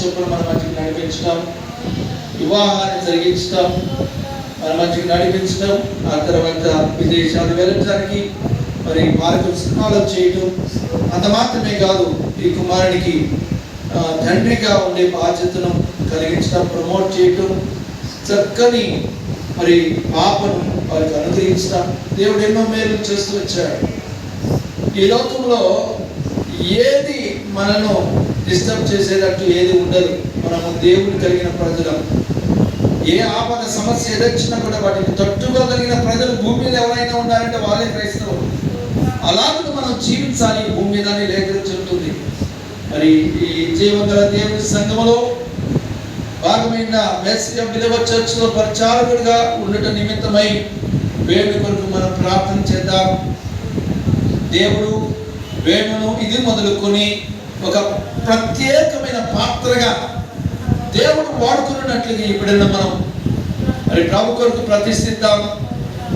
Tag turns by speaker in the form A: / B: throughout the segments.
A: చొప్పున మన మధ్యకి నడిపించడం వివాహాన్ని జరిగించడం మన మధ్యకి నడిపించడం ఆ తర్వాత విదేశాలు వెళ్ళడానికి మరి వారికి సినిమాలు చేయటం అంత మాత్రమే కాదు ఈ కుమారుడికి తండ్రిగా ఉండే బాధ్యతను కలిగించడం ప్రమోట్ చేయటం చక్కని మరి పాపను వారికి అనుగ్రహించడం దేవుడు ఎన్నో మేలు చేస్తూ వచ్చాడు. ఈ లోకంలో ఏది మనను డిస్టర్బ్ చేసేటట్టు ఏది ఉండదు. మనము దేవుడు కలిగిన ప్రజలం. ఏ ఆపద సమస్య ఎదొచ్చినా కూడా వాటిని తట్టుకోగలిగిన ప్రజలు భూమి మీద ఎవరైనా ఉన్నారంటే వాళ్ళే క్రైస్తవులు. అలాగే మనం జీవించాలి. భూమి మీద అని లేఖనం చెబుతుంది. మరి ఈ జీవగల దేవుని సంఘములో భాగమైన మెస్సియ విలువ చర్చ్లో ప్రచారకుడిగా ఉండటం నిమిత్తమై వేణు కొరకు మనం ప్రార్థన చేద్దాం. దేవుడు వేణును ఇది మొదలుకొని ఒక ప్రత్యేకమైన పాత్రగా దేవుడు వాడుకున్నట్లుగా ఎప్పుడైనా మనం మరి ప్రభు కొరకు ప్రతిష్ఠిద్దాం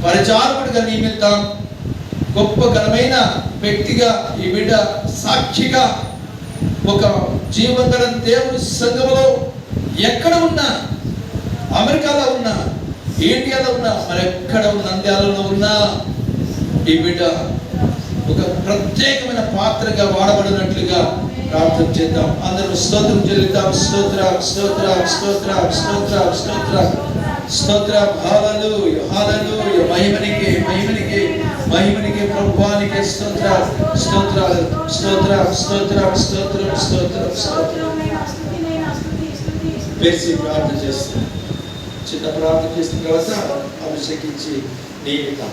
A: పరిచారకుడిగా నియమిద్దాం గొప్ప ఘనమైన వ్యక్తిగా ఈ బిడ్డ సాక్షిగా ఒక జీవగల దేవుని సంఘములో ఎక్కడ ఉన్నా అమెరికాలో ఉన్నా ఇండియాలో ఉన్నా మరి ఎక్కడ ఉన్న నంద్యాలలో ఉన్నా ఈ బిడ్డ ఒక ప్రత్యేకమైన పాత్రగా వాడబడినట్లుగా ప్రార్థన చేద్దాం. అందరూ స్తోత్రం చెల్లిద్దాం. స్తోత్ర స్తోత్ర స్తోత్ర స్తోత్ర స్తోత్ర. స్తోత్ర. హాలలు హాలలు మహిమనికి మహిమనికి మహిమనికి ప్రభువానికి స్తోత్ర. స్తోత్ర స్తోత్ర స్తోత్ర స్తోత్రం స్తోత్రం స్తోత్రం. వేసి ప్రార్థన చేస్తాం. చిన్న ప్రార్థన చేసిన తర్వాత అభిషేకించి నియమితాం